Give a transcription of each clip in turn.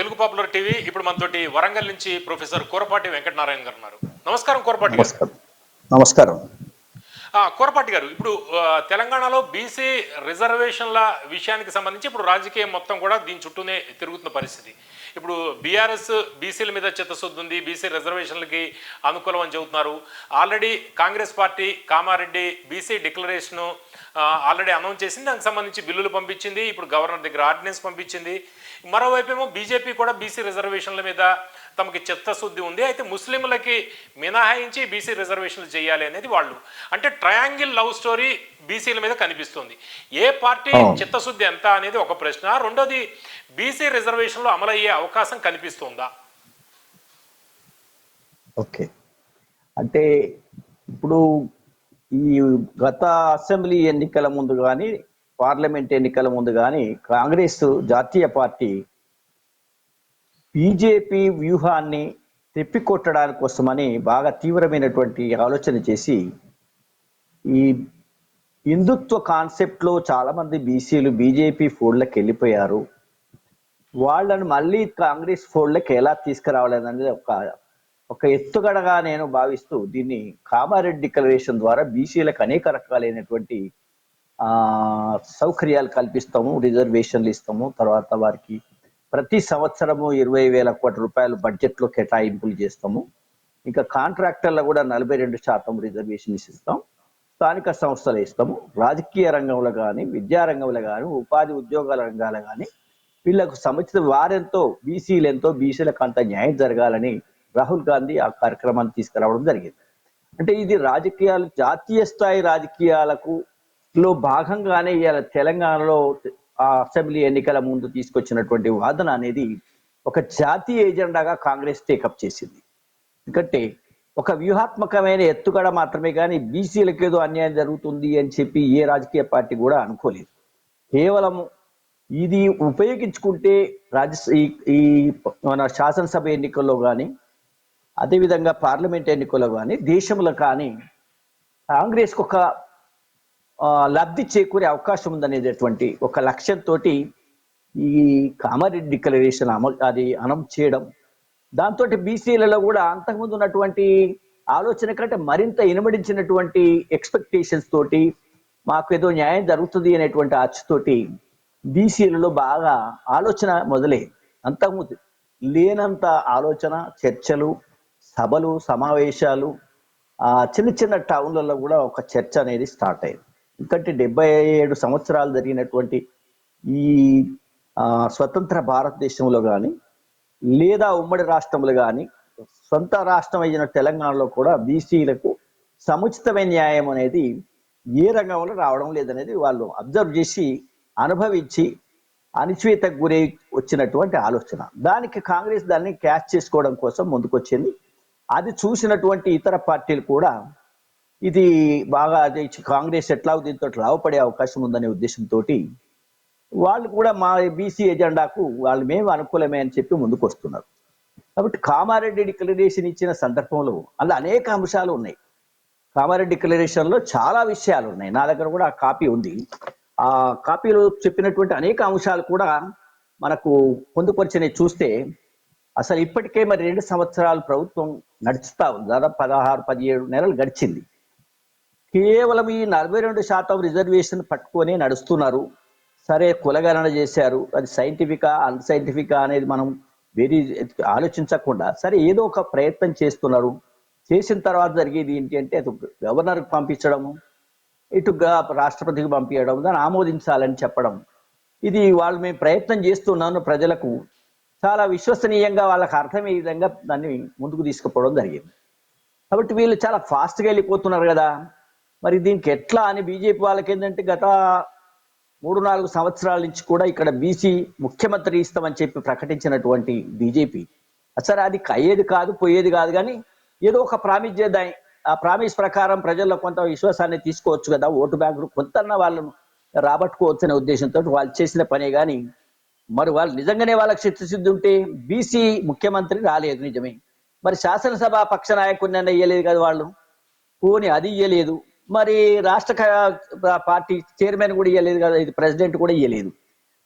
Telugu popular TV ఇప్పుడు మనతోటి వరంగల్ నుంచి ప్రొఫెసర్ కూరపాటి వెంకటనారాయణ గారు ఉన్నారు. నమస్కారం కూరపాటి గారు. నమస్కారం. కూరపాటి గారు ఇప్పుడు తెలంగాణలో బీసీ రిజర్వేషన్ల విషయానికి సంబంధించి ఇప్పుడు రాజకీయం మొత్తం కూడా దీని చుట్టూనే తిరుగుతున్న పరిస్థితి. ఇప్పుడు బీఆర్ఎస్ బీసీల మీద చిత్తశుద్ధి ఉంది బీసీ రిజర్వేషన్లకి అనుకూలం అని చెబుతున్నారు. Already Congress party Kamareddy BC declaration already announce చేసింది. దానికి సంబంధించి బిల్లులు పంపించింది. ఇప్పుడు గవర్నర్ దగ్గర ఆర్డినెన్స్ పంపించింది. మరోవైపు ఏమో బీజేపీ కూడా బీసీ రిజర్వేషన్ల మీద తమకి చిత్తశుద్ధి ఉంది. అయితే ముస్లింలకి మినహాయించి బీసీ రిజర్వేషన్లు చేయాలి అనేది వాళ్ళు. అంటే ట్రయాంగిల్ లవ్ స్టోరీ బీసీల మీద కనిపిస్తుంది. ఏ పార్టీ. చిత్తశుద్ధి ఎంత అనేది ఒక ప్రశ్న. రెండోది బీసీ రిజర్వేషన్లు అమలయ్యే అవకాశం కనిపిస్తుందా? ఓకే. అంటే ఇప్పుడు ఈ గత అసెంబ్లీ ఎన్నికల ముందు కానీ పార్లమెంట్ ఎన్నికల ముందు కానీ కాంగ్రెస్ జాతీయ పార్టీ బీజేపీ వ్యూహాన్ని తిప్పికొట్టడానికి కోసమని బాగా తీవ్రమైనటువంటి ఆలోచన చేసి ఈ హిందుత్వ కాన్సెప్ట్లో చాలామంది బీసీలు బీజేపీ ఫోల్డ్లకు వెళ్ళిపోయారు. వాళ్ళని మళ్ళీ కాంగ్రెస్ ఫోల్డ్లకు ఎలా తీసుకురావాలనేది ఒక ఒక ఎత్తుగడగా నేను భావిస్తూ దీన్ని కామారెడ్డి డిక్లరేషన్ ద్వారా బీసీలకు అనేక రకాలైనటువంటి సౌకర్యాలు కల్పిస్తాము రిజర్వేషన్లు ఇస్తాము. తర్వాత వారికి ప్రతి సంవత్సరము ఇరవై వేల కోట్ల రూపాయలు బడ్జెట్లో కేటాయింపులు చేస్తాము. ఇంకా కాంట్రాక్టర్లు కూడా నలభై రెండు శాతం రిజర్వేషన్ ఇస్తాం. స్థానిక సంస్థలు ఇస్తాము. రాజకీయ రంగంలో కానీ విద్యారంగంలో కానీ ఉపాధి ఉద్యోగాల రంగాలు కానీ వీళ్ళకు సముచిత వారెంతో బీసీలు ఎంతో బీసీలకు అంత న్యాయం జరగాలని రాహుల్ గాంధీ ఆ కార్యక్రమాన్ని తీసుకురావడం జరిగింది. అంటే ఇది రాజకీయాలు జాతీయ స్థాయి రాజకీయాలకు లో భాగంగానే ఇవాళ తెలంగాణలో ఆ అసెంబ్లీ ఎన్నికల ముందు తీసుకొచ్చినటువంటి వాదన అనేది ఒక జాతీయ ఎజెండాగా కాంగ్రెస్ టేకప్ చేసింది. ఎందుకంటే ఒక వ్యూహాత్మకమైన ఎత్తుగడ మాత్రమే కానీ బీసీలకు ఏదో అన్యాయం జరుగుతుంది అని చెప్పి ఏ రాజకీయ పార్టీ కూడా అనుకోలేదు. కేవలం ఇది ఉపయోగించుకుంటే రాజ్య ఈ- మన శాసనసభ ఎన్నికల్లో కానీ అదేవిధంగా పార్లమెంట్ ఎన్నికల్లో కానీ దేశంలో కానీ కాంగ్రెస్కి ఒక లబ్ధి చేకూరే అవకాశం ఉందనేటటువంటి ఒక లక్ష్యంతో ఈ కామారెడ్డి డిక్లరేషన్ అమలు అది అనం చేయడం. దాంతో బీసీలలో కూడా అంతకుముందు ఉన్నటువంటి ఆలోచన కంటే మరింత ఇనుమడించినటువంటి ఎక్స్పెక్టేషన్స్ తోటి మాకు ఏదో న్యాయం జరుగుతుంది అనేటువంటి ఆశతోటి బీసీలలో బాగా ఆలోచన మొదలే అంతకుముందు లేనంత ఆలోచన చర్చలు సభలు సమావేశాలు చిన్న చిన్న టౌన్లలో కూడా ఒక చర్చ అనేది స్టార్ట్ అయింది. ఎందుకంటే డెబ్బై ఏడు సంవత్సరాలు జరిగినటువంటి ఈ స్వతంత్ర భారతదేశంలో కానీ లేదా ఉమ్మడి రాష్ట్రంలో కానీ సొంత రాష్ట్రం అయిన తెలంగాణలో కూడా బీసీలకు సముచితమైన న్యాయం అనేది ఏ రంగంలో రావడం లేదనేది వాళ్ళు అబ్జర్వ్ చేసి అనుభవించి అణిచివేతకు గురై వచ్చినటువంటి ఆలోచన. దానికి కాంగ్రెస్ దాన్ని క్యాచ్ చేసుకోవడం కోసం ముందుకొచ్చింది. అది చూసినటువంటి ఇతర పార్టీలు కూడా ఇది బాగా అది కాంగ్రెస్ ఎట్లా దీంతో లాభపడే అవకాశం ఉందనే ఉద్దేశంతో వాళ్ళు కూడా మా బీసీ ఎజెండాకు వాళ్ళు మేము అనుకూలమే అని చెప్పి ముందుకు వస్తున్నారు కాబట్టి కామారెడ్డి డిక్లరేషన్ ఇచ్చిన సందర్భంలో అందులో అనేక అంశాలు ఉన్నాయి. కామారెడ్డి డిక్లరేషన్లో చాలా విషయాలు ఉన్నాయి. నా దగ్గర కూడా ఆ కాపీ ఉంది. ఆ కాపీలో చెప్పినటువంటి అనేక అంశాలు కూడా మనకు పొందుపరిచినవి చూస్తే అసలు ఇప్పటికే మరి రెండు సంవత్సరాలు ప్రభుత్వం నడుచుతా ఉంది. దాదాపు పదహారు పదిహేడు నెలలు గడిచింది. కేవలం ఈ నలభై రెండు శాతం రిజర్వేషన్ పట్టుకొని నడుస్తున్నారు. సరే కులగణన చేశారు. అది సైంటిఫికా అన్సైంటిఫికా అనేది మనం వెరీ ఆలోచించకుండా సరే ఏదో ఒక ప్రయత్నం చేస్తున్నారు. చేసిన తర్వాత జరిగేది ఏంటి అంటే అటు గవర్నర్కి పంపించడము ఇటుగా రాష్ట్రపతికి పంపించడం దాన్ని ఆమోదించాలని చెప్పడం. ఇది వాళ్ళు మేము ప్రయత్నం చేస్తున్నాను ప్రజలకు. చాలా విశ్వసనీయంగా వాళ్ళకి అర్థమయ్యే విధంగా దాన్ని ముందుకు తీసుకుపోవడం జరిగింది. కాబట్టి వీళ్ళు చాలా ఫాస్ట్గా వెళ్ళిపోతున్నారు కదా. మరి దీనికి ఎట్లా అని బీజేపీ వాళ్ళకి ఏంటంటే గత మూడు నాలుగు సంవత్సరాల నుంచి కూడా ఇక్కడ బీసీ ముఖ్యమంత్రి ఇస్తామని చెప్పి ప్రకటించినటువంటి బీజేపీ. సరే అది అయ్యేది కాదు పోయేది కాదు కానీ ఏదో ఒక ప్రామిస్ చేద్దాం ఆ ప్రామిస్ ప్రకారం ప్రజల్లో కొంత విశ్వాసాన్ని తీసుకోవచ్చు కదా ఓటు బ్యాంకు కొంత వాళ్ళను రాబట్టుకోవచ్చు అనే ఉద్దేశంతో వాళ్ళు చేసిన పనే కానీ మరి వాళ్ళు నిజంగానే వాళ్ళకి చిత్తశుద్ధి ఉంటే బీసీ ముఖ్యమంత్రి రాలేదు నిజమే. మరి శాసనసభ పక్ష నాయకుడిని ఇయ్యలేదు కదా వాళ్ళు? పోని అది ఇయ్యలేదు. మరి రాష్ట్ర పార్టీ చైర్మన్ కూడా ఇవ్వలేదు కదా ఇది ప్రెసిడెంట్ కూడా ఇవ్వలేదు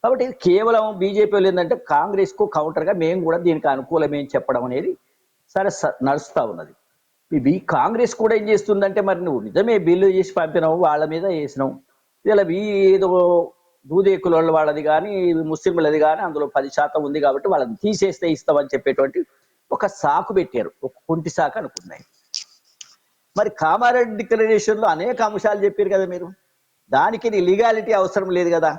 కాబట్టి ఇది కేవలం బీజేపీ ఏంటంటే కాంగ్రెస్కు కౌంటర్గా మేము కూడా దీనికి అనుకూలమేం చెప్పడం అనేది సరే స- ఉన్నది. ఇది కాంగ్రెస్ కూడా ఏం చేస్తుందంటే మరి నువ్వు నిజమే బిల్లు చేసి పంపినావు వాళ్ళ మీద వేసినావు. ఇలా ఈ ఏదో దూదేకుల వాళ్ళది కానీ ముస్లింలది కానీ అందులో పది శాతం ఉంది కాబట్టి వాళ్ళని తీసేస్తే ఇస్తామని చెప్పేటువంటి ఒక సాకు పెట్టారు. ఒక కుంటి సాకు అనుకున్నాయి. మరి కామారెడ్డి డిక్లరేషన్లో అనేక అంశాలు చెప్పారు కదా మీరు. దానికి లీగాలిటీ అవసరం లేదు కదా.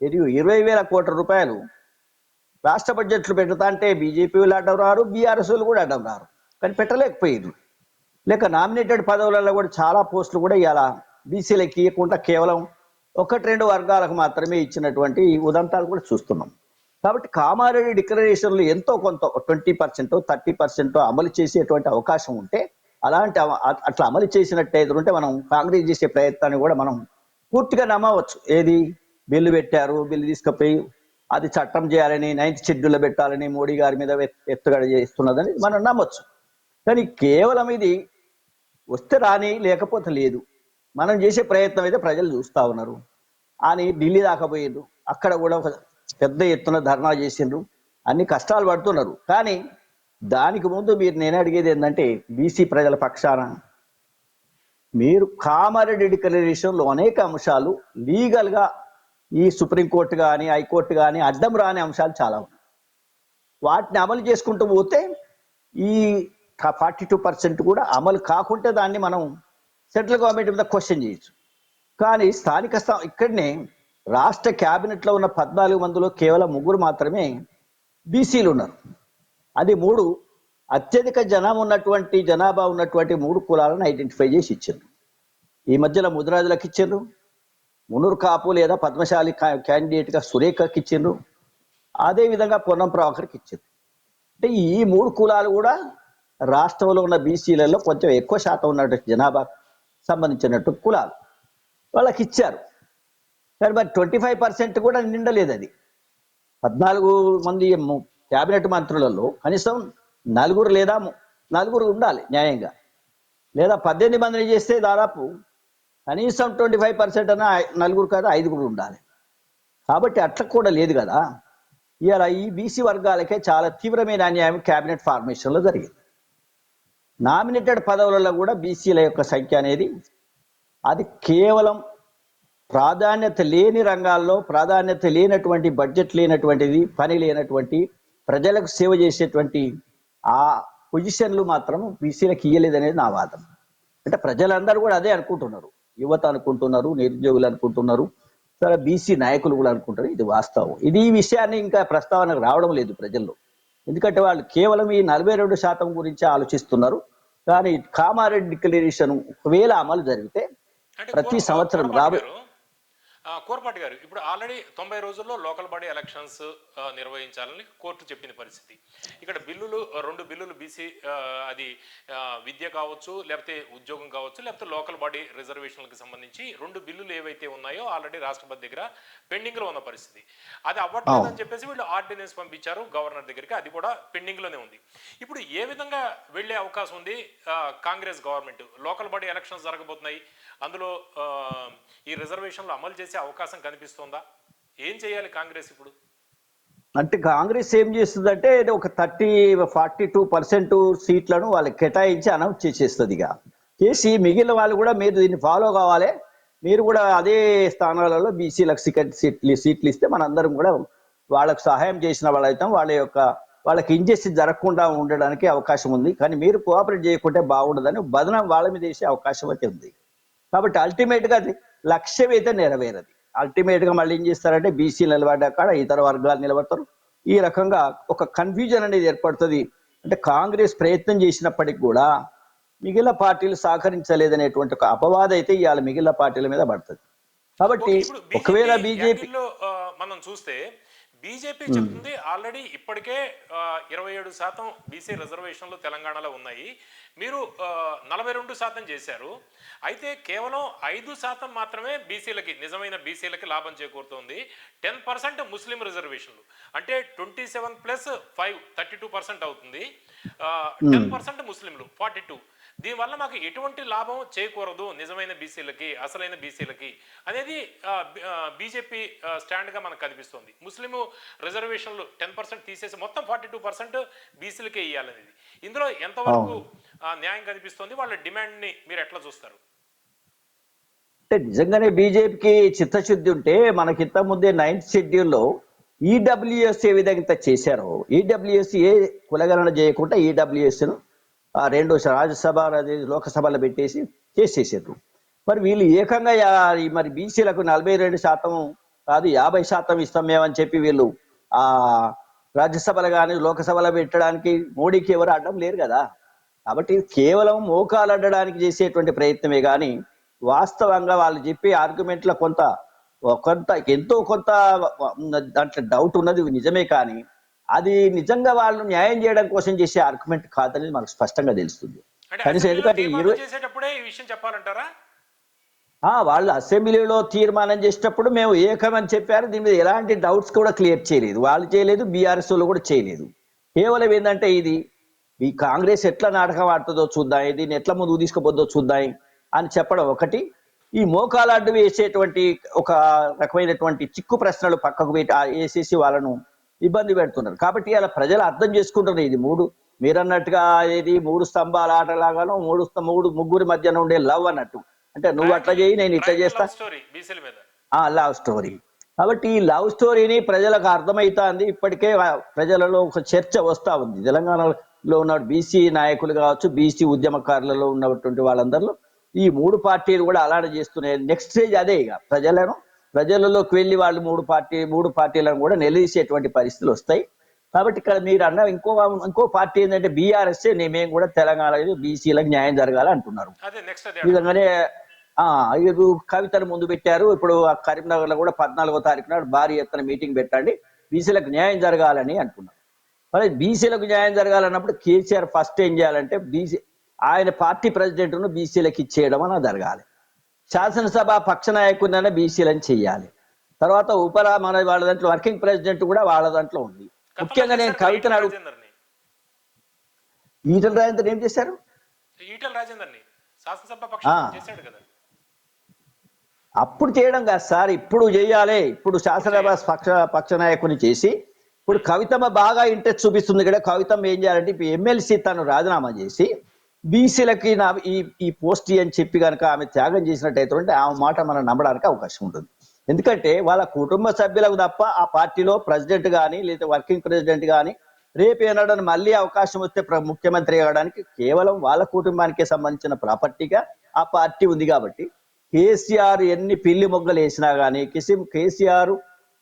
మరియు ఇరవై వేల కోట్ల రూపాయలు. రాష్ట్ర బడ్జెట్లు పెడతా అంటే బీజేపీ వాళ్ళు అడ్డం రారు బీఆర్ఎస్ వాళ్ళు కూడా అడ్డం రారు కానీ పెట్టలేకపోయారు లేక నామినేటెడ్ పదవులలో కూడా చాలా పోస్టులు కూడా ఇలా బీసీలకు ఇవ్వకుండా కేవలం ఒకటి రెండు వర్గాలకు మాత్రమే ఇచ్చినటువంటి ఉదంతాలు కూడా చూస్తున్నాం. కాబట్టి కామారెడ్డి డిక్లరేషన్లు ఎంతో కొంత ట్వంటీ పర్సెంట్ థర్టీ పర్సెంట్ అమలు చేసేటువంటి అవకాశం ఉంటే అలాంటి అవ- అట్లా అమలు చేసినట్టు ఎదురుంటే మనం కాంగ్రెస్ చేసే ప్రయత్నాన్ని కూడా మనం పూర్తిగా నమ్మవచ్చు. ఏది? బిల్లు పెట్టారు బిల్లు తీసుకుపోయి అది చట్టం చేయాలని నైన్త్ షెడ్యూల్లో పెట్టాలని మోడీ గారి మీద ఎత్తుగడ చేస్తున్నదని మనం నమ్మొచ్చు. కానీ కేవలం ఇది వస్తే రాని లేకపోతే లేదు. మనం చేసే ప్రయత్నం అయితే ప్రజలు చూస్తా ఉన్నారు. అని ఢిల్లీ దాకా పోయిండ్రు. అక్కడ కూడా ఒక పెద్ద ఎత్తున ధర్నా చేసిండ్రు. అన్ని కష్టాలు పడుతున్నారు. కానీ దానికి ముందు మీరు నేను అడిగేది ఏంటంటే బీసీ ప్రజల పక్షాన మీరు కామారెడ్డి డిక్లరేషన్లో అనేక అంశాలు లీగల్గా ఈ సుప్రీంకోర్టు కానీ హైకోర్టు కానీ అడ్డం రాని అంశాలు చాలా ఉన్నాయి. వాటిని అమలు చేసుకుంటూ పోతే ఈ ఫార్టీ టూ పర్సెంట్ కూడా అమలు కాకుంటే దాన్ని మనం సెంట్రల్ గవర్నమెంట్ మీద క్వశ్చన్ చేయొచ్చు. కానీ స్థానిక స్థా ఇక్కడనే రాష్ట్ర క్యాబినెట్లో ఉన్న పద్నాలుగు మందిలో కేవలం ముగ్గురు మాత్రమే బీసీలు ఉన్నారు. అది మూడు అత్యధిక జనం ఉన్నటువంటి జనాభా ఉన్నటువంటి మూడు కులాలను ఐడెంటిఫై చేసి ఇచ్చారు ఈ మధ్యలో ముదిరాజులకు ఇచ్చారు మునూరు కాపు లేదా పద్మశాలి క్యాండిడేట్గా సురేఖకి ఇచ్చిండ్రు. అదేవిధంగా పొన్నం ప్రభాకర్కి ఇచ్చారు అంటే ఈ మూడు కులాలు కూడా రాష్ట్రంలో ఉన్న బీసీలలో కొంచెం ఎక్కువ శాతం ఉన్నటువంటి జనాభా సంబంధించినట్టు కులాలు. వాళ్ళకి ఇచ్చారు. కానీ మరి ట్వంటీ ఫైవ్ పర్సెంట్ కూడా నిండలేదు అది పద్నాలుగు మంది క్యాబినెట్ మంత్రులలో కనీసం నలుగురు లేదా నలుగురు ఉండాలి న్యాయంగా. లేదా పద్దెనిమిది మందిని చేస్తే దాదాపు కనీసం ట్వంటీ ఫైవ్ పర్సెంట్ అన్న నలుగురు కాదు ఐదుగురు ఉండాలి. కాబట్టి అట్లా కూడా లేదు కదా. ఇలా ఈ బీసీ వర్గాలకే చాలా తీవ్రమైన అన్యాయం క్యాబినెట్ ఫార్మేషన్లో జరిగింది. నామినేటెడ్ పదవులలో కూడా బీసీల యొక్క సంఖ్య అనేది అది కేవలం ప్రాధాన్యత లేని రంగాల్లో ప్రాధాన్యత లేనటువంటి బడ్జెట్ లేనటువంటిది పని లేనటువంటి ప్రజలకు సేవ చేసేటువంటి ఆ పొజిషన్లు మాత్రం బీసీలకు ఇయ్యలేదనేది నా వాదన. అంటే ప్రజలందరూ కూడా అదే అనుకుంటున్నారు. యువత అనుకుంటున్నారు నిరుద్యోగులు అనుకుంటున్నారు సరే బీసీ నాయకులు కూడా అనుకుంటారు. ఇది వాస్తవం. ఇది ఈ విషయాన్ని ఇంకా ప్రస్తావనకు రావడం లేదు ప్రజల్లో. ఎందుకంటే వాళ్ళు కేవలం ఈ నలభై రెండు శాతం గురించి ఆలోచిస్తున్నారు. కానీ కామారెడ్డి డిక్లరేషన్ ఒకవేళ అమలు జరిగితే ప్రతి సంవత్సరం రాబోయే కోరపాటి గారు ఇప్పుడు ఆల్రెడీ తొంభై రోజుల్లో లోకల్ బాడీ ఎలక్షన్స్ నిర్వహించాలని కోర్టు చెప్పిన పరిస్థితి. ఇక్కడ బిల్లులు రెండు బిల్లులు బీసీ అది విద్య కావచ్చు లేకపోతే ఉద్యోగం కావచ్చు లేకపోతే లోకల్ బాడీ రిజర్వేషన్లకు సంబంధించి రెండు బిల్లులు ఏవైతే ఉన్నాయో ఆల్రెడీ రాష్ట్రపతి దగ్గర పెండింగ్లో ఉన్న పరిస్థితి. అది అవ్వట్లేదు అని చెప్పేసి వీళ్ళు ఆర్డినెన్స్ పంపించారు గవర్నర్ దగ్గరికి. అది కూడా పెండింగ్లోనే ఉంది. ఇప్పుడు ఏ విధంగా వెళ్ళే అవకాశం ఉంది? Congress government. Local body elections జరగబోతున్నాయి. అందులో ఈ రిజర్వేషన్లు అమలు చేసే అవకాశం కనిపిస్తుందా? ఏం చేయాలి కాంగ్రెస్ ఇప్పుడు? అంటే కాంగ్రెస్ ఏం చేస్తుందంటే ఒక థర్టీ ఫార్టీ టూ పర్సెంట్ సీట్లను వాళ్ళకి కేటాయించి అనౌన్స్ చేసేస్తుంది ఇక. చేసి మిగిలిన వాళ్ళు కూడా మీరు దీన్ని ఫాలో కావాలి. మీరు కూడా అదే స్థానాలలో బీసీలకు సీట్ సీట్లు సీట్లు ఇస్తే మనందరం కూడా వాళ్ళకు సహాయం చేసిన వాళ్ళైతే. వాళ్ళ యొక్క వాళ్ళకి ఇంజెక్షన్ జరగకుండా ఉండడానికి అవకాశం ఉంది. కానీ మీరు కోఆపరేట్ చేయకుంటే బాగుండదని బదనం వాళ్ళ మీద వేసే అవకాశం అయితే ఉంది. కాబట్టి అల్టిమేట్గా అది లక్ష్యం అయితే నెరవేరది. అల్టిమేట్గా మళ్ళీ ఏం చేస్తారంటే బీసీ నిలబడ్డా కాడ ఇతర వర్గాలు నిలబడతారు. ఈ రకంగా ఒక కన్ఫ్యూజన్ అనేది ఏర్పడుతుంది. అంటే కాంగ్రెస్ ప్రయత్నం చేసినప్పటికి కూడా మిగిలిన పార్టీలు సహకరించలేదనేటువంటి ఒక అపవాద అయితే ఇవాళ మిగిలిన పార్టీల మీద పడుతుంది. కాబట్టి ఒకవేళ బీజేపీ మనం చూస్తే బీజేపీ చెప్తుంది ఆల్రెడీ ఇప్పటికే ఇరవై ఏడు శాతం బీసీ రిజర్వేషన్లు తెలంగాణలో ఉన్నాయి. మీరు నలభై రెండు శాతం చేశారు. అయితే కేవలం ఐదు శాతం మాత్రమే బీసీలకి నిజమైన బీసీలకి లాభం చేకూరుతోంది. టెన్ పర్సెంట్ ముస్లిం రిజర్వేషన్లు. అంటే twenty seven plus five thirty two percent అవుతుంది. టెన్ పర్సెంట్ ముస్లింలు ఫార్టీ టూ. దీనివల్ల మాకు ఎటువంటి లాభం చేకూరదు నిజమైన బీసీలకి అసలైన బీసీలకి అనేది బీజేపీ స్టాండ్గా మనకు కనిపిస్తుంది. ముస్లిం రిజర్వేషన్లు టెన్ పర్సెంట్ తీసేసి మొత్తం ఫార్టీ టూ పర్సెంట్ బీసీలకే ఇవ్వాలనేది ఇందులో ఎంతవరకు న్యాయం కనిపిస్తుంది? వాళ్ళ డిమాండ్ని మీరు ఎట్లా చూస్తారు? అంటే నిజంగానే బీజేపీకి చిత్తశుద్ధి ఉంటే మనకి ఇంత ముందే నైన్త్ షెడ్యూల్లో ఈడబ్ల్యూఎస్ ఏ విధంగా చేశారో ఈడబ్ల్యూఎస్ ఏ కులగణన చేయకుండా ఈడబ్ల్యూఎస్ను ఆ రెండు రాజ్యసభ లోకసభలు లోకసభలో పెట్టేసి చేసేసారు మరి వీళ్ళు ఏకంగా మరి బీసీలకు నలభై రెండు శాతం కాదు యాభై శాతం ఇస్తాం మేమని చెప్పి వీళ్ళు ఆ రాజ్యసభలు కానీ లోకసభలో పెట్టడానికి మోడీకి ఎవరు అడ్డం లేరు కదా. కాబట్టి ఇది కేవలం మోకాలు అడ్డడానికి చేసేటువంటి ప్రయత్నమే కానీ వాస్తవంగా వాళ్ళు చెప్పే ఆర్గ్యుమెంట్లో కొంత కొంత ఎంతో కొంత దాంట్లో డౌట్ ఉన్నది నిజమే కానీ అది నిజంగా వాళ్ళు న్యాయం చేయడం కోసం చేసే ఆర్గ్యుమెంట్ కాదని మనకు స్పష్టంగా తెలుస్తుంది. కనీసం ఎందుకంటే ఇరవై విషయం చెప్పాలంటారా? ఆ, వాళ్ళు అసెంబ్లీలో తీర్మానం చేసేటప్పుడు మేము ఏకమని చెప్పారు. దీని మీద ఎలాంటి డౌట్స్ కూడా క్లియర్ చేయలేదు. వాళ్ళు చేయలేదు బీఆర్ఎస్ వాళ్ళు కూడా చేయలేదు. కేవలం ఏంటంటే ఇది ఈ కాంగ్రెస్ ఎట్లా నాటకం ఆడుతుందో చూద్దాం దీన్ని ఎట్లా ముందుకు తీసుకుపోద్దో చూద్దాం అని చెప్పడం ఒకటి. ఈ మోకాలాడ్డు వేసేటువంటి ఒక రకమైనటువంటి చిక్కు ప్రశ్నలు పక్కకు పెట్టి వేసేసి వాళ్ళను ఇబ్బంది పెడుతున్నారు. కాబట్టి అలా ప్రజలు అర్థం చేసుకుంటున్నారు ఇది మూడు మీరన్నట్టుగా ఏది మూడు స్తంభాల ఆటలాగానో మూడు మూడు ముగ్గురి మధ్యన ఉండే లవ్ అన్నట్టు. అంటే నువ్వు అట్లా చేయి నేను ఇట్లా చేస్తా. ఆ లవ్ స్టోరీ కాబట్టి ఈ లవ్ స్టోరీని ప్రజలకు అర్థమైతుంది. ఇప్పటికే ప్రజలలో ఒక చర్చ వస్తా ఉంది. తెలంగాణలో ఉన్న బీసీ నాయకులు కావచ్చు బీసీ ఉద్యమకారులలో ఉన్నటువంటి వాళ్ళందరిలో ఈ మూడు పార్టీలు కూడా అలానే చేస్తున్నాయి. నెక్స్ట్ స్టేజ్ అదే ఇక. ప్రజలను ప్రజలలోకి వెళ్ళి వాళ్ళు మూడు పార్టీ మూడు పార్టీలను కూడా నిలదీసేటువంటి పరిస్థితులు వస్తాయి. కాబట్టి ఇక్కడ మీరు అన్న ఇంకో ఇంకో పార్టీ ఏంటంటే బీఆర్ఎస్ మేము కూడా తెలంగాణలో బీసీలకు న్యాయం జరగాలి అంటున్నారు. విధంగానే ఆ ఇది కవితను ముందు పెట్టారు. ఇప్పుడు ఆ కరీంనగర్లో కూడా పద్నాలుగో తారీఖు నాడు భారీ ఎత్తున మీటింగ్ పెట్టండి. బీసీలకు న్యాయం జరగాలని అంటున్నారు. మరి బీసీలకు న్యాయం జరగాలన్నప్పుడు కేసీఆర్ ఫస్ట్ ఏం చేయాలంటే బీసీ ఆయన పార్టీ ప్రెసిడెంట్ను బీసీలకు ఇచ్చేయడం అని జరగాలి. శాసనసభ పక్ష నాయకుడినైనా బీసీలను చెయ్యాలి. తర్వాత ఉపరా మన వాళ్ళ దాంట్లో వర్కింగ్ ప్రెసిడెంట్ కూడా వాళ్ళ దాంట్లో ఉంది. ముఖ్యంగా నేను కవితను అడుగు ఈటల రాజేందర్ ఏం చేశారు? ఈటల రాజేందర్ని. శాసనసభ ఆ. పక్షం చేశాడు కదా. అప్పుడు చేయడం కాదు సార్ ఇప్పుడు చేయాలి. ఇప్పుడు శాసనసభ పక్ష పక్ష నాయకుని చేసి ఇప్పుడు కవితమ్మ బాగా ఇంట్రెస్ట్ చూపిస్తుంది కదా. కవితమ్మ ఏం చేయాలంటే ఇప్పుడు ఎమ్మెల్సీ తను రాజీనామా చేసి బీసీలకి నా ఈ ఈ పోస్ట్ అని చెప్పి కనుక ఆమె త్యాగం చేసినట్టయితే ఉంటే ఆమె మాట మనం నమ్మడానికి అవకాశం ఉంటుంది. ఎందుకంటే వాళ్ళ కుటుంబ సభ్యులకు తప్ప ఆ పార్టీలో ప్రెసిడెంట్ కానీ లేదా వర్కింగ్ ప్రెసిడెంట్ కానీ రేపు ఏనాడని మళ్ళీ అవకాశం వస్తే ప్ర- ముఖ్యమంత్రి అవ్వడానికి కేవలం వాళ్ళ కుటుంబానికే సంబంధించిన ప్రాపర్టీగా ఆ పార్టీ ఉంది కాబట్టి కేసీఆర్ ఎన్ని పిల్లి మొగ్గలు వేసినా కానీ కిసిం కేసీఆర్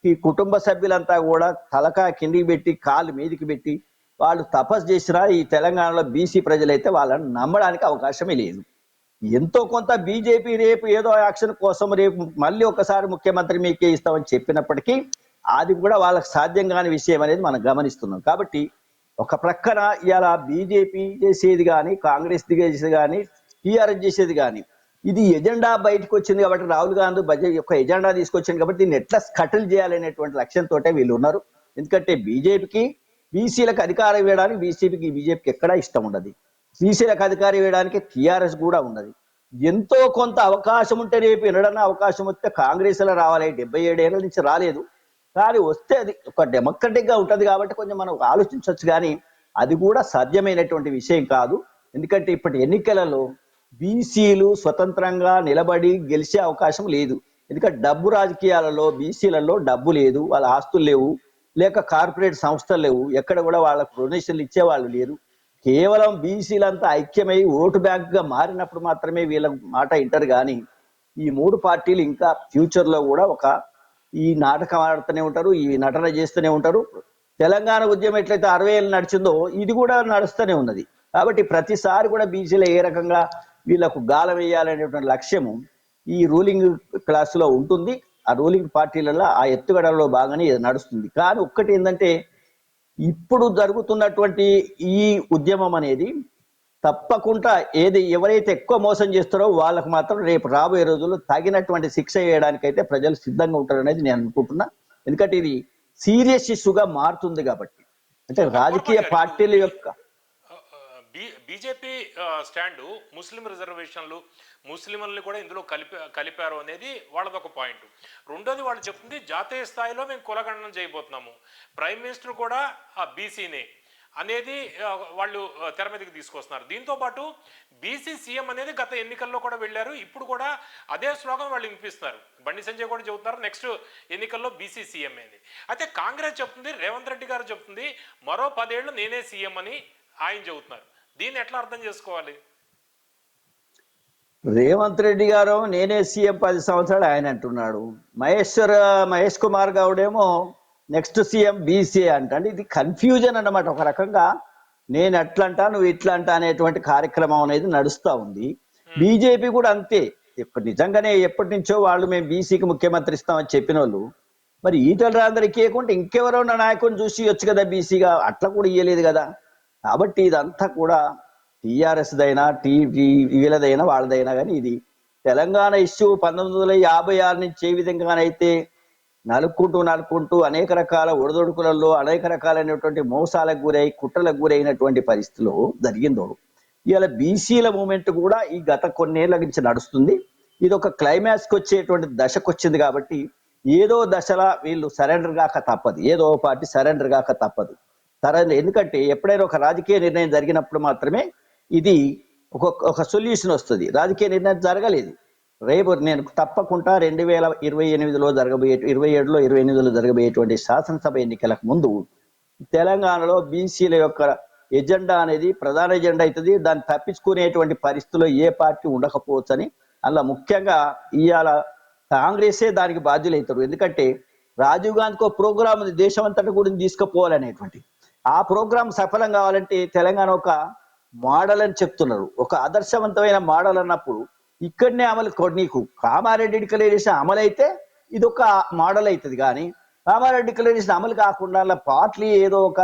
ఈ కుటుంబ సభ్యులంతా కూడా తలకా కిందికి పెట్టి కాలు మీదికి పెట్టి వాళ్ళు తపస్సు చేసినా ఈ తెలంగాణలో బీసీ ప్రజలైతే వాళ్ళని నమ్మడానికి అవకాశమే లేదు. ఎంతో కొంత బీజేపీ రేపు ఏదో యాక్షన్ కోసం రేపు మళ్ళీ ఒకసారి ముఖ్యమంత్రి మీకే ఇస్తామని చెప్పినప్పటికీ అది కూడా వాళ్ళకి సాధ్యం కాని విషయం అనేది మనం గమనిస్తున్నాం. కాబట్టి ఒక ప్రక్కన ఇలా బీజేపీ చేసేది కానీ కాంగ్రెస్ చేసేది కానీ టీఆర్ఎస్ చేసేది కానీ ఇది ఎజెండా బయటకు వచ్చింది కాబట్టి రాహుల్ గాంధీ బడ్జెట్ యొక్క ఎజెండా తీసుకొచ్చింది కాబట్టి దీన్ని ఎట్లా స్కటిల్ చేయాలనేటువంటి లక్ష్యంతో వీళ్ళు ఉన్నారు. ఎందుకంటే బీజేపీకి బీసీలకు అధికారం ఇవ్వడానికి బీసీపీకి బీజేపీకి ఎక్కడా ఇష్టం ఉండదు. బీసీలకు అధికారం ఇవ్వడానికి టీఆర్ఎస్ కూడా ఉన్నది. ఎంతో కొంత అవకాశం ఉంటే రేపు ఎన్నడన్నా అవకాశం వస్తే కాంగ్రెస్లో రావాలి. డెబ్బై ఏడేళ్ళ నుంచి రాలేదు. కానీ వస్తే అది ఒక డెమోక్రటిక్గా ఉంటుంది కాబట్టి కొంచెం మనం ఆలోచించవచ్చు కానీ అది కూడా సాధ్యమైనటువంటి విషయం కాదు. ఎందుకంటే ఇప్పటి ఎన్నికలలో బీసీలు స్వతంత్రంగా నిలబడి గెలిచే అవకాశం లేదు. ఎందుకంటే డబ్బు రాజకీయాలలో బీసీలలో డబ్బు లేదు. వాళ్ళ ఆస్తులు లేవు. లేక కార్పొరేట్ సంస్థలు లేవు. ఎక్కడ కూడా వాళ్ళకు డొనేషన్లు ఇచ్చేవాళ్ళు లేరు. కేవలం బీసీలంతా ఐక్యమై ఓటు బ్యాంక్గా మారినప్పుడు మాత్రమే వీళ్ళ మాట ఇంటారు కానీ ఈ మూడు పార్టీలు ఇంకా ఫ్యూచర్లో కూడా ఒక ఈ నాటకం ఆడుతూనే ఉంటారు ఈ నటన చేస్తూనే ఉంటారు. తెలంగాణ ఉద్యమం ఎట్లయితే అరవై ఏళ్ళు నడిచిందో ఇది కూడా నడుస్తూనే ఉన్నది. కాబట్టి ప్రతిసారి కూడా బీసీలో ఏ రకంగా వీళ్ళకు గాలం వేయాలనేటువంటి లక్ష్యము ఈ రూలింగ్ క్లాసులో ఉంటుంది. ఆ రూలింగ్ పార్టీలలో ఆ ఎత్తుగడలో బాగానే నడుస్తుంది. కానీ ఒక్కటి ఏంటంటే ఇప్పుడు జరుగుతున్నటువంటి ఈ ఉద్యమం అనేది తప్పకుండా ఏది ఎవరైతే ఎక్కువ మోసం చేస్తారో వాళ్ళకు మాత్రం రేపు రాబోయే రోజుల్లో తగినటువంటి శిక్ష వేయడానికైతే ప్రజలు సిద్ధంగా ఉంటారు అనేది నేను అనుకుంటున్నా. ఎందుకంటే ఇది సీరియస్ ఇష్యూగా మారుతుంది కాబట్టి. అంటే రాజకీయ పార్టీల యొక్క బీజేపీ స్టాండు ముస్లిం రిజర్వేషన్లు ముస్లింలని కూడా ఇందులో కలిపి కలిపారు అనేది వాళ్ళది ఒక పాయింట్. రెండోది వాళ్ళు చెప్తుంది జాతీయ స్థాయిలో మేము కులగణనం చేయబోతున్నాము. ప్రైమ్ మినిస్టర్ కూడా ఆ బీసీనే అనేది వాళ్ళు తెర మీదకి తీసుకొస్తున్నారు. దీంతో పాటు బీసీ సీఎం అనేది గత ఎన్నికల్లో కూడా వెళ్ళారు. ఇప్పుడు కూడా అదే శ్లోకం వాళ్ళు వినిపిస్తున్నారు. బండి సంజయ్ కూడా చెబుతున్నారు నెక్స్ట్ ఎన్నికల్లో బీసీ సీఎం అనేది అయితే కాంగ్రెస్ చెప్తుంది రేవంత్ రెడ్డి గారు చెప్తుంది మరో పదేళ్ళు నేనే సీఎం అని ఆయన చెబుతున్నారు. దీన్ని ఎట్లా అర్థం చేసుకోవాలి? రేవంత్ రెడ్డి గారు నేనే సీఎం పది సంవత్సరాలు ఆయన అంటున్నాడు. మహేశ్వర మహేష్ కుమార్ గౌడేమో నెక్స్ట్ సీఎం బీసీ అంట. అంటే ఇది కన్ఫ్యూజన్ అన్నమాట. ఒక రకంగా నేను అట్లంటా నువ్వు ఇట్లా అంటా అనేటువంటి కార్యక్రమం అనేది నడుస్తా ఉంది. బీజేపీ కూడా అంతే. ఇప్పుడు నిజంగానే ఎప్పటి నుంచో వాళ్ళు మేము బీసీకి ముఖ్యమంత్రి ఇస్తామని చెప్పిన వాళ్ళు మరి ఈటల రాజేందర్కి ఇవ్వకుంటే ఇంకెవరో నాయకుని చూసి వచ్చు కదా బీసీగా. అట్లా కూడా ఇయ్యలేదు కదా. కాబట్టి ఇదంతా కూడా టీఆర్ఎస్ దైనా టీ వీళ్ళదైనా వాళ్ళదైనా కానీ ఇది తెలంగాణ ఇష్యూ పంతొమ్మిది వందల యాభై ఆరు నుంచి ఏ విధంగానైతే నలుక్కుంటూ నలుక్కుంటూ అనేక రకాల ఒడదొడుకులలో అనేక రకాలైనటువంటి మోసాలకు గురై కుట్రలకు గురైనటువంటి పరిస్థితిలో జరిగిందో. ఇవాళ బీసీల మూమెంట్ కూడా ఈ గత కొన్నేళ్ళ నుంచి నడుస్తుంది. ఇది ఒక క్లైమాక్స్కి వచ్చేటువంటి దశకు వచ్చింది కాబట్టి ఏదో దశలా వీళ్ళు సరెండర్ కాక తప్పదు. ఏదో పార్టీ సరెండర్ కాక తప్పదు. సరే ఎందుకంటే ఎప్పుడైనా ఒక రాజకీయ నిర్ణయం జరిగినప్పుడు మాత్రమే ఇది ఒక ఒక సొల్యూషన్ వస్తుంది. రాజకీయ నిర్ణయం జరగలేదు. రేపు నేను తప్పకుండా రెండు వేల ఇరవై ఎనిమిదిలో జరగబోయే ఇరవై ఏడులో ఇరవై ఎనిమిదిలో జరగబోయేటువంటి శాసనసభ ఎన్నికలకు ముందు తెలంగాణలో బీసీల యొక్క ఎజెండా అనేది ప్రధాన ఎజెండా అవుతుంది. దాన్ని తప్పించుకునేటువంటి పరిస్థితిలో ఏ పార్టీ ఉండకపోవచ్చని అలా ముఖ్యంగా ఇవాళ కాంగ్రెసే దానికి బాధ్యులవుతారు ఎందుకంటే రాజీవ్ గాంధీకి ఒక ప్రోగ్రామ్ దేశం అంతటా కూడా తీసుకుపోవాలనేటువంటి ఆ ప్రోగ్రామ్ సఫలం కావాలంటే తెలంగాణ ఒక మోడల్ అని చెప్తున్నారు. ఒక ఆదర్శవంతమైన మోడల్ అన్నప్పుడు ఇక్కడనే అమలు నీకు కామారెడ్డి డిక్లరేషన్ అమలు అయితే ఇది ఒక మోడల్ అవుతుంది కానీ కామారెడ్డి డిక్లరేషన్ అమలు కాకుండా అలా పార్ట్లీ ఏదో ఒక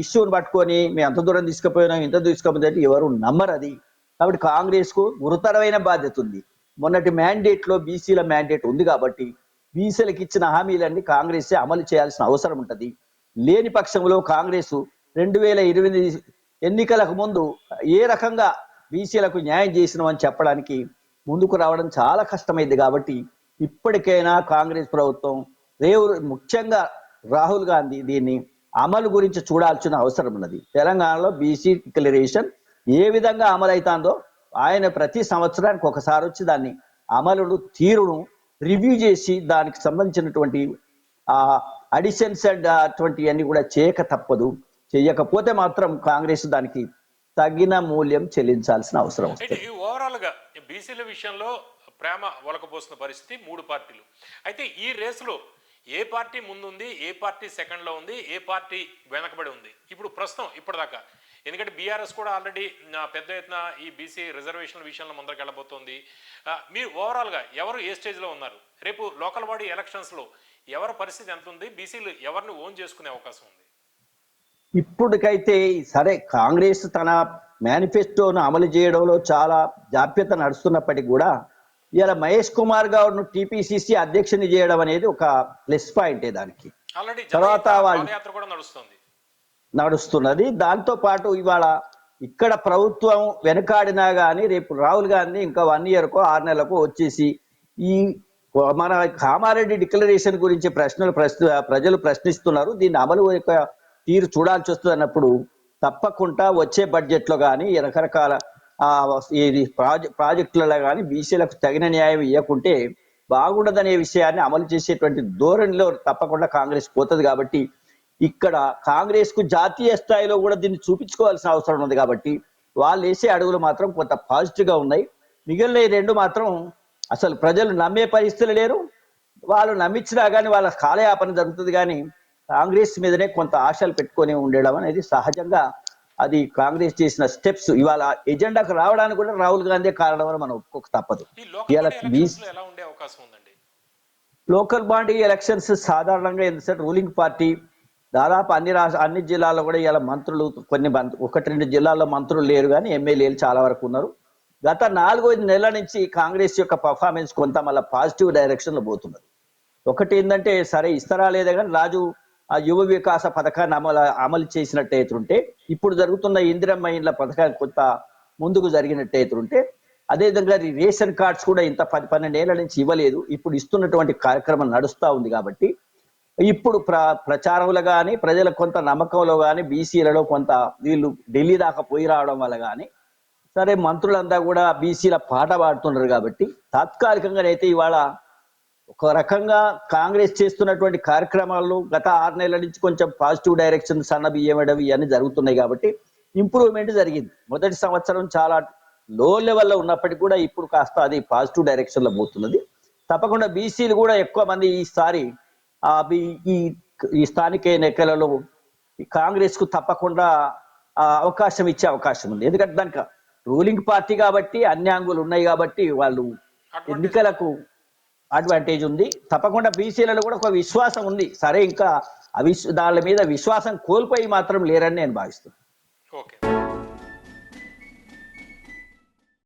ఇష్యూని పట్టుకొని మేము అంత దూరం తీసుకుపోయినాం ఇంత తీసుకుపోతే ఎవరు నమ్మరు అది. కాబట్టి కాంగ్రెస్కు గురుతరమైన బాధ్యత ఉంది. మొన్నటి మ్యాండేట్లో బీసీల మ్యాండేట్ ఉంది కాబట్టి బీసీలకు ఇచ్చిన హామీలన్నీ కాంగ్రెస్ అమలు చేయాల్సిన అవసరం ఉంటుంది. లేని పక్షంలో కాంగ్రెస్ రెండు వేల ఇరవై ఎన్నికలకు ముందు ఏ రకంగా బీసీలకు న్యాయం చేసినామని చెప్పడానికి ముందుకు రావడం చాలా కష్టమైంది కాబట్టి ఇప్పటికైనా కాంగ్రెస్ ప్రభుత్వం రేవు ముఖ్యంగా రాహుల్ గాంధీ దీన్ని అమలు గురించి చూడాల్సిన అవసరం ఉన్నది. తెలంగాణలో బీసీ డిక్లరేషన్ ఏ విధంగా అమలైతాందో ఆయన ప్రతి సంవత్సరానికి ఒకసారి వచ్చి దాన్ని అమలును తీరును రివ్యూ చేసి దానికి సంబంధించినటువంటి ఆ అడిషన్స్ అండ్ అటువంటి అన్ని కూడా చేయక తప్పదు. చేయకపోతే మాత్రం కాంగ్రెస్ దానికి తగిన మూల్యం చెల్లించాల్సిన అవసరం అయితే వస్తుంది. ఈ ఓవరాల్గా బీసీల విషయంలో ప్రేమ ఒలకపోస్తున్న పరిస్థితి మూడు పార్టీలు. అయితే ఈ రేసులో ఏ పార్టీ ముందుంది ఏ పార్టీ సెకండ్లో ఉంది ఏ పార్టీ వెనకబడి ఉంది? ఇప్పుడు ప్రస్తుతం ఇప్పటిదాకా. ఎందుకంటే బీఆర్ఎస్ కూడా ఆల్రెడీ పెద్ద ఎత్తున ఈ బీసీ రిజర్వేషన్ విషయంలో ముందరికి వెళ్ళబోతోంది. మీరు ఓవరాల్గా ఎవరు ఏ స్టేజ్లో ఉన్నారు? రేపు లోకల్ బాడీ ఎలక్షన్స్లో ఎవరి పరిస్థితి ఎంత ఉంది బీసీలు ఎవరిని ఓన్ చేసుకునే అవకాశం ఉంది? ఇప్పటికైతే సరే కాంగ్రెస్ తన మేనిఫెస్టోను అమలు చేయడంలో చాలా జాప్యత నడుస్తున్నప్పటికీ కూడా ఇలా మహేష్ కుమార్ గౌడ్ను టీపీసీసీ అధ్యక్షుని చేయడం అనేది ఒక ప్లస్ పాయింటే దానికి. ఆల్రెడీ తర్వాత వాళ్ళు- నడుస్తున్నది. దాంతో పాటు ఇవాళ ఇక్కడ ప్రభుత్వం వెనకాడినా గానీ రేపు రాహుల్ గాంధీ ఇంకా వన్ ఇయర్కో ఆరు నెలలకు వచ్చేసి ఈ మన కామారెడ్డి డిక్లరేషన్ గురించి ప్రశ్నలు ప్రశ్న ప్రజలు ప్రశ్నిస్తున్నారు. దీన్ని అమలు యొక్క తీరు చూడాల్సి వస్తుంది అన్నప్పుడు తప్పకుండా వచ్చే బడ్జెట్లో కానీ రకరకాల ఆ, ఇది ప్రాజెక్ట్ ప్రాజెక్టులలో కానీ బీసీలకు తగిన న్యాయం ఇవ్వకుంటే బాగుండదనే విషయాన్ని అమలు చేసేటువంటి ధోరణిలో తప్పకుండా కాంగ్రెస్ పోతుంది కాబట్టి ఇక్కడ కాంగ్రెస్కు జాతీయ స్థాయిలో కూడా దీన్ని చూపించుకోవాల్సిన అవసరం ఉంది కాబట్టి వాళ్ళు వేసే అడుగులు మాత్రం కొంత పాజిటివ్గా ఉన్నాయి. మిగిలిన ఈ రెండు మాత్రం అసలు ప్రజలు నమ్మే పరిస్థితులు లేరు. వాళ్ళు నమ్మించినా కానీ వాళ్ళ కాలయాపన జరుగుతుంది కానీ కాంగ్రెస్ మీదనే కొంత ఆశలు పెట్టుకొని ఉండడం అనేది సహజంగా అది కాంగ్రెస్ చేసిన స్టెప్స్. ఇవాళ ఎజెండాకు రావడానికి కూడా రాహుల్ గాంధీ కారణం అని మనం ఒప్పుకోక తప్పదు. లోకల్ బాడీ ఎలక్షన్స్లో ఎలా ఉండే అవకాశం ఉందండి? లోకల్ బాడీ ఎలక్షన్స్ సాధారణంగా ఎందుకంటే రూలింగ్ పార్టీ దాదాపు అన్ని రాష్ట్ర అన్ని జిల్లాల్లో కూడా ఇలా మంత్రులు కొన్ని ఒకటి రెండు జిల్లాల్లో మంత్రులు లేరు కానీ ఎమ్మెల్యేలు చాలా వరకు ఉన్నారు. గత నాలుగైదు నెలల నుంచి కాంగ్రెస్ యొక్క పర్ఫార్మెన్స్ కొంత మళ్ళీ పాజిటివ్ డైరెక్షన్లో పోతున్నది. ఒకటి ఏంటంటే సరే ఇస్తారా లేదా కానీ రాజు ఆ యువ వికాస పథకాన్ని అమలు అమలు చేసినట్టయితుంటే ఇప్పుడు జరుగుతున్న ఇందిరమ్మ ఇండ్ల పథకాన్ని కొంత ముందుకు జరిగినట్టయితుంటే అదేవిధంగా రేషన్ కార్డ్స్ కూడా ఇంత పది పన్నెండేళ్ళ నుంచి ఇవ్వలేదు. ఇప్పుడు ఇస్తున్నటువంటి కార్యక్రమం నడుస్తూ ఉంది కాబట్టి ఇప్పుడు ప్ర ప్రచారంలో కానీ ప్రజలకు కొంత నమ్మకంలో కానీ బీసీలలో కొంత వీళ్ళు ఢిల్లీ దాకా పోయి రావడం వల్ల కానీ సరే మంత్రులంతా కూడా బీసీల పాట పాడుతున్నారు కాబట్టి తాత్కాలికంగానైతే ఇవాళ ఒక రకంగా కాంగ్రెస్ చేస్తున్నటువంటి కార్యక్రమాలు గత ఆరు నెలల నుంచి కొంచెం పాజిటివ్ డైరెక్షన్ సన్న బియ్యమడం ఇవన్నీ జరుగుతున్నాయి కాబట్టి ఇంప్రూవ్మెంట్ జరిగింది. మొదటి సంవత్సరం చాలా లో లెవెల్లో ఉన్నప్పటికీ కూడా ఇప్పుడు కాస్త అది పాజిటివ్ డైరెక్షన్లో పోతున్నది. తప్పకుండా బీసీలు కూడా ఎక్కువ మంది ఈసారి ఈ ఈ స్థానిక ఎన్నికలలో ఈ కాంగ్రెస్కు తప్పకుండా అవకాశం ఇచ్చే అవకాశం ఉంది. ఎందుకంటే దానికి రూలింగ్ పార్టీ కాబట్టి అన్ని అంగులు ఉన్నాయి కాబట్టి వాళ్ళు ఎన్నికలకు అడ్వాంటేజ్ ఉంది. తప్పకుండా బీసీలలో కూడా ఒక విశ్వాసం ఉంది. సరే ఇంకా అవిశ్ దాని మీద విశ్వాసం కోల్పోయి మాత్రం లేరని నేను భావిస్తున్నాను. ఓకే.